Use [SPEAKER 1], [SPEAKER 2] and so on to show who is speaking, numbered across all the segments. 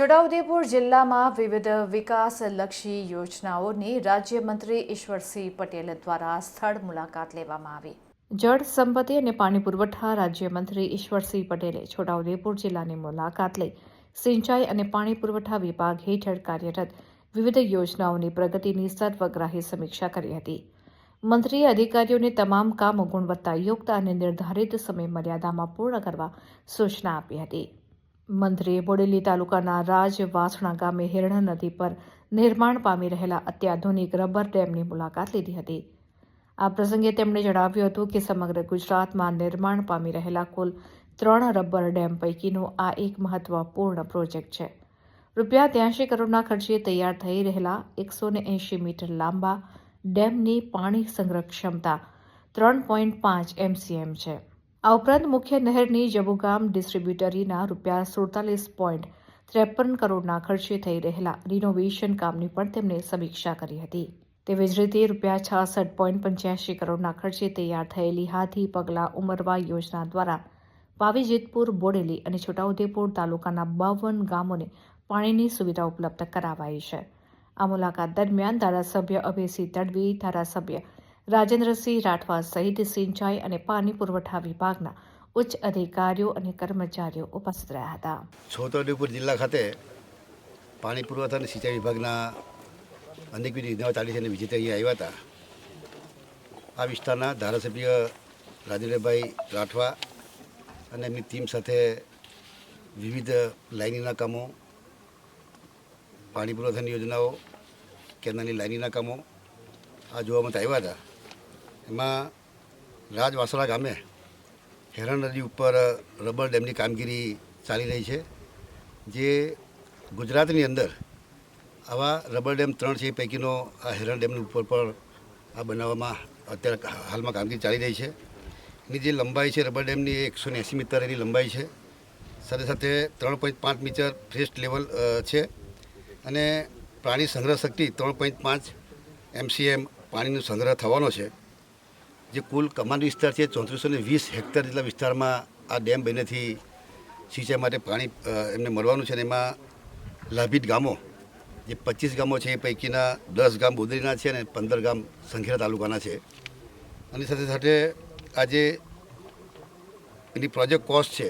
[SPEAKER 1] છોટાઉદેપુર જિલ્લામાં વિવિધ વિકાસલક્ષી યોજનાઓની રાજ્યમંત્રી ઈશ્વરસિંહ પટેલ દ્વારા સ્થળ મુલાકાત લેવામાં આવી. જળ સંપત્તિ અને પાણી પુરવઠા રાજ્યમંત્રી ઈશ્વરસિંહ પટેલે છોટાઉદેપુર જિલ્લાની મુલાકાત લઈ સિંચાઈ અને પાણી પુરવઠા વિભાગ હેઠળ કાર્યરત વિવિધ યોજનાઓની પ્રગતિની સર્વગ્રાહી સમીક્ષા કરી હતી. મંત્રીએ અધિકારીઓને તમામ કામો ગુણવત્તાયુક્ત અને નિર્ધારિત સમય મર્યાદામાં પૂર્ણ કરવા સૂચના આપી હતી. મંત્રીએ બોડેલી તાલુકાના રાજ વાસણા ગામે હિરણ નદી પર નિર્માણ પામી રહેલા અત્યાધુનિક રબર ડેમની મુલાકાત લીધી હતી. આ પ્રસંગે તેમણે જણાવ્યું હતું કે સમગ્ર ગુજરાતમાં નિર્માણ પામી રહેલા કુલ ત્રણ રબર ડેમ પૈકીનો આ એક મહત્વપૂર્ણ પ્રોજેક્ટ છે. રૂપિયા ત્યાંશી કરોડના ખર્ચે તૈયાર થઈ રહેલા એકસો એંશી મીટર લાંબા ડેમની પાણી સંગ્રહ ક્ષમતા ત્રણ પોઈન્ટ પાંચ એમસીએમ છે. આ ઉપરાંત મુખ્ય નહેરની જબુગામ ડિસ્ટ્રીબ્યુટરીના રૂપિયા સુડતાલીસ પોઈન્ટ ત્રેપન કરોડના ખર્ચે થઈ રહેલા રિનોવેશન કામની પણ તેમણે સમીક્ષા કરી હતી. તેવી જ રીતે રૂપિયા છાસઠ પોઈન્ટ પંચ્યાસી કરોડના ખર્ચે તૈયાર થયેલી હાથી પગલા ઉમરવા યોજના દ્વારા પાવીજેતપુર બોડેલી અને છોટાઉદેપુર તાલુકાના બાવન ગામોને પાણીની સુવિધા ઉપલબ્ધ કરાવાઈ છે. આ મુલાકાત દરમિયાન ધારાસભ્ય અભયસિંહ તડવી, ધારાસભ્ય રાજેન્દ્રસિંહ રાઠવા સહિત સિંચાઈ અને પાણી પુરવઠા વિભાગના ઉચ્ચ અધિકારીઓ અને કર્મચારીઓ ઉપસ્થિત રહ્યા હતા.
[SPEAKER 2] છોટાઉદેપુર જિલ્લા ખાતે પાણી પુરવઠા અને સિંચાઈ વિભાગના અનેકવિધ યોજનાઓ ચાલી છે અને વિજેતા અહીંયા આવ્યા હતા. આ વિસ્તારના ધારાસભ્ય રાજેન્દ્રભાઈ રાઠવા અને એમની ટીમ સાથે વિવિધ લાઇનીના કામો, પાણી પુરવઠાની યોજનાઓ, કેનાલની લાઇનીના કામો આ જોવા માટે આવ્યા હતા. એમાં રાજવાસરા ગામે હેરણ નદી ઉપર રબર ડેમની કામગીરી ચાલી રહી છે, જે ગુજરાતની અંદર આવા રબર ડેમ ત્રણ છે પૈકીનો આ હેરણ ડેમની ઉપર પણ આ બનાવવામાં અત્યારે હાલમાં કામગીરી ચાલી રહી છે. એની જે લંબાઈ છે રબર ડેમની એ એકસો એંસી મીટર એની લંબાઈ છે. સાથે સાથે ત્રણ પોઈન્ટ પાંચ મીટર ફ્રેસ્ટ લેવલ છે અને પ્રાણી સંગ્રહ શક્તિ ત્રણ પોઈન્ટ પાંચ એમસીએમ પાણીનો સંગ્રહ થવાનો છે. જે કુલ કમાન્ડ વિસ્તાર છે, ચોત્રીસો ને વીસ હેક્ટર જેટલા વિસ્તારમાં આ ડેમ બનેથી સિંચાઈ માટે પાણી એમને મળવાનું છે અને એમાં લાભિત ગામો, જે પચીસ ગામો છે, એ પૈકીના દસ ગામ બોદરીના છે અને પંદર ગામ સંખેડા તાલુકાના છે. અને સાથે સાથે આજે એની પ્રોજેક્ટ કોસ્ટ છે,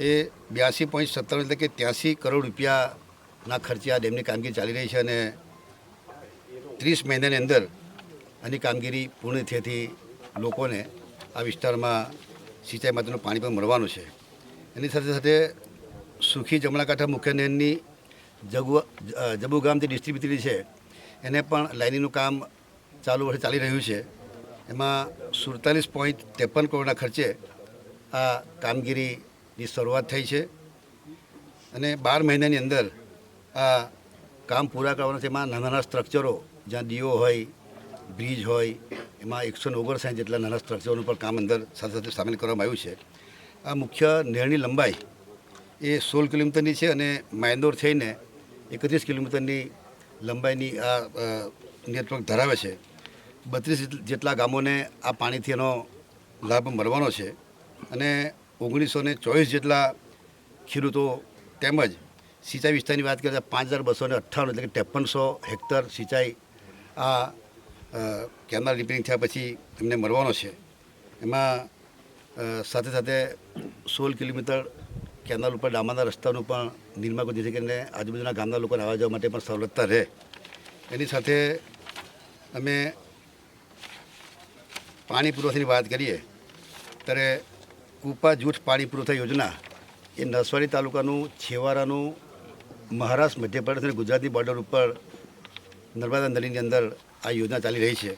[SPEAKER 2] એ બ્યાસી પોઈન્ટ સત્તર એટલે કે ત્યાંસી કરોડ રૂપિયાના ખર્ચે આ ડેમની કામગીરી ચાલી રહી છે અને ત્રીસ મહિનાની અંદર આની કામગીરી પૂર્ણ થયેથી લોકોને આ વિસ્તારમાં સિંચાઈ માટેનું પાણી પણ મળવાનું છે. એની સાથે સાથે સુખી જમણાકાંઠા મુખ્ય નહેરની જગુ જબુ ગામથી ડિસ્ટ્રીબ્યુટરી છે, એને પણ લાઇનીનું કામ ચાલુ વર્ષે ચાલી રહ્યું છે. એમાં સુડતાલીસ પોઈન્ટ ત્રેપન કરોડના ખર્ચે આ કામગીરીની શરૂઆત થઈ છે અને બાર મહિનાની અંદર આ કામ પૂરા કરવાના છે. એમાં નાના નાના સ્ટ્રક્ચરો જ્યાં ડીઓ હોય બ્રિજ હોય, એમાં એકસો ઓગણસાઠ જેટલા નાના સ્ટ્રક્ચરોનું પણ કામ અંદર સાથે સાથે સામેલ કરવામાં આવ્યું છે. આ મુખ્ય નહેરની લંબાઈ એ સોળ કિલોમીટરની છે અને માયનોર થઈને એકત્રીસ કિલોમીટરની લંબાઈની આ નેટવર્ક ધરાવે છે. બત્રીસ જેટલા ગામોને આ પાણીથી એનો લાભ મળવાનો છે અને ઓગણીસો ને ચોવીસ જેટલા ખેડૂતો તેમજ સિંચાઈ વિસ્તારની વાત કરીએ તો પાંચ હજાર બસો અઠ્ઠાણું એટલે કે ત્રેપનસો હેક્ટર સિંચાઈ આ કેનાલ રિપેરિંગ થયા પછી એમને મળવાનો છે. એમાં સાથે સાથે સોળ કિલોમીટર કેનાલ ઉપર ડામરના રસ્તાનું પણ નિર્માણ કર્યું, જેથી કરીને આજુબાજુના ગામના લોકોને આવવા જવા માટે પણ સવલતતા રહે. એની સાથે અમે પાણી પુરવઠાની વાત કરીએ, ત્યારે કૂપા જૂથ પાણી પુરવઠા યોજના એ નસવાડી તાલુકાનું છેવાડાનું મહારાષ્ટ્ર, મધ્યપ્રદેશ અને ગુજરાતની બોર્ડર ઉપર નર્મદા નદીની અંદર આ યોજના ચાલી રહી છે.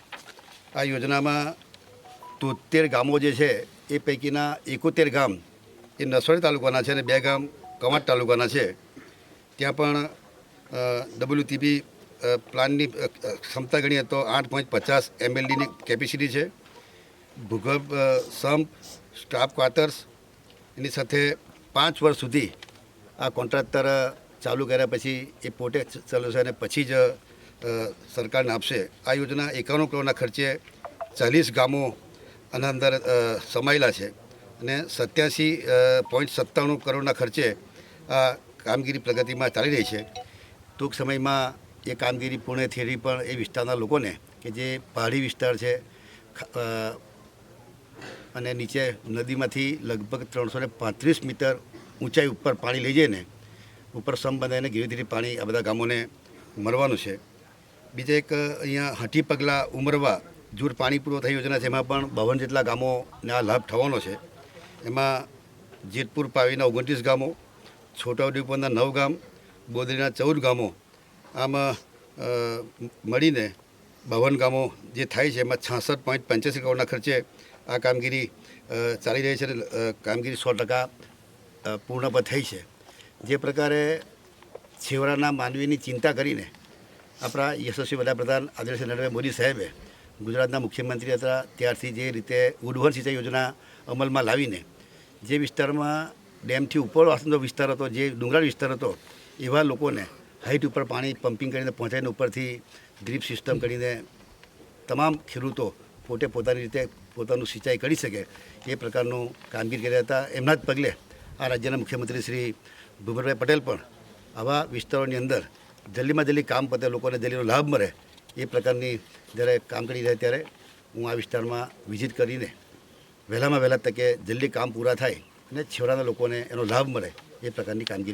[SPEAKER 2] આ યોજનામાં તોતેર ગામો જે છે, એ પૈકીના એકોતેર ગામ એ નસવાડી તાલુકાના છે અને બે ગામ કવાંટ તાલુકાના છે. ત્યાં પણ ડબલ્યુટીપી પ્લાનની ક્ષમતા ગણીએ તો આઠ પોઈન્ટ પચાસ એમએલડીની કેપેસિટી છે. ભૂગર્ભ સંપ, સ્ટાફ ક્વાર્ટર્સ, એની સાથે પાંચ વર્ષ સુધી આ કોન્ટ્રાક્ટર ચાલુ કર્યા પછી એ પોતે ચાલુ છે અને પછી જ સરકારને આપશે. આ યોજના એકાણું કરોડના ખર્ચે ચાલીસ ગામો આના અંદર સમાયેલા છે. અને સત્યાસી પોઈન્ટ સત્તાણું કરોડના ખર્ચે આ કામગીરી પ્રગતિમાં ચાલી રહી છે. ટૂંક સમયમાં એ કામગીરી પૂર્ણ થયેલી પણ એ વિસ્તારના લોકોને કે જે પહાડી વિસ્તાર છે અને નીચે નદીમાંથી લગભગ ત્રણસો ને પાંત્રીસ મીટર ઊંચાઈ ઉપર પાણી લઈ જઈને, ઉપર સમ બંધાઈને ધીરે ધીરે પાણી આ બધા ગામોને મળવાનું છે. બીજા એક, અહીંયા હાથી પગલા ઉમરવા જૂર પાણી પુરવઠા યોજના છે એમાં પણ બાવન જેટલા ગામોને આ લાભ થવાનો છે. એમાં જેતપુર પાવીના ઓગણત્રીસ ગામો, છોટાઉદેપુરના નવ ગામ, બોદરીના ચૌદ ગામો, આમ મળીને બાવન ગામો જે થાય છે એમાં છાસઠ પોઈન્ટ પંચ્યાસી કરોડના ખર્ચે આ કામગીરી ચાલી રહી છે અને કામગીરી સો ટકા પૂર્ણ પણ થઈ છે. જે પ્રકારે છેવાડાના માનવીની ચિંતા કરીને આપણા યશસ્વી વડાપ્રધાન આદર્શ નરેન્દ્ર મોદી સાહેબે ગુજરાતના મુખ્યમંત્રી હતા, ત્યારથી જે રીતે ઉડવન સિંચાઈ યોજના અમલમાં લાવીને જે વિસ્તારમાં ડેમથી ઉપર વાસનો વિસ્તાર હતો, જે ડુંગરાળ વિસ્તાર હતો, એવા લોકોને હાઇટ ઉપર પાણી પમ્પિંગ કરીને પહોંચાડીને ઉપરથી ડ્રીપ સિસ્ટમ કરીને તમામ ખેડૂતો પોતે પોતાની રીતે પોતાનું સિંચાઈ કરી શકે એ પ્રકારનું કામગીરી કર્યા હતા. એમના જ પગલે આ રાજ્યના મુખ્યમંત્રી શ્રી ભૂપેન્દ્રભાઈ પટેલ પણ આવા વિસ્તારોની અંદર જલ્દીમાં જલ્દી કામ પતે, લોકોને જલ્દીનો લાભ મળે, એ પ્રકારની જ્યારે કામ કરી રહ્યા ત્યારે હું આ વિસ્તારમાં વિઝિટ કરીને વહેલામાં વહેલા તકે જલ્દી કામ પૂરા થાય અને છેવાડાના લોકોને એનો લાભ મળે એ પ્રકારની કામગીરી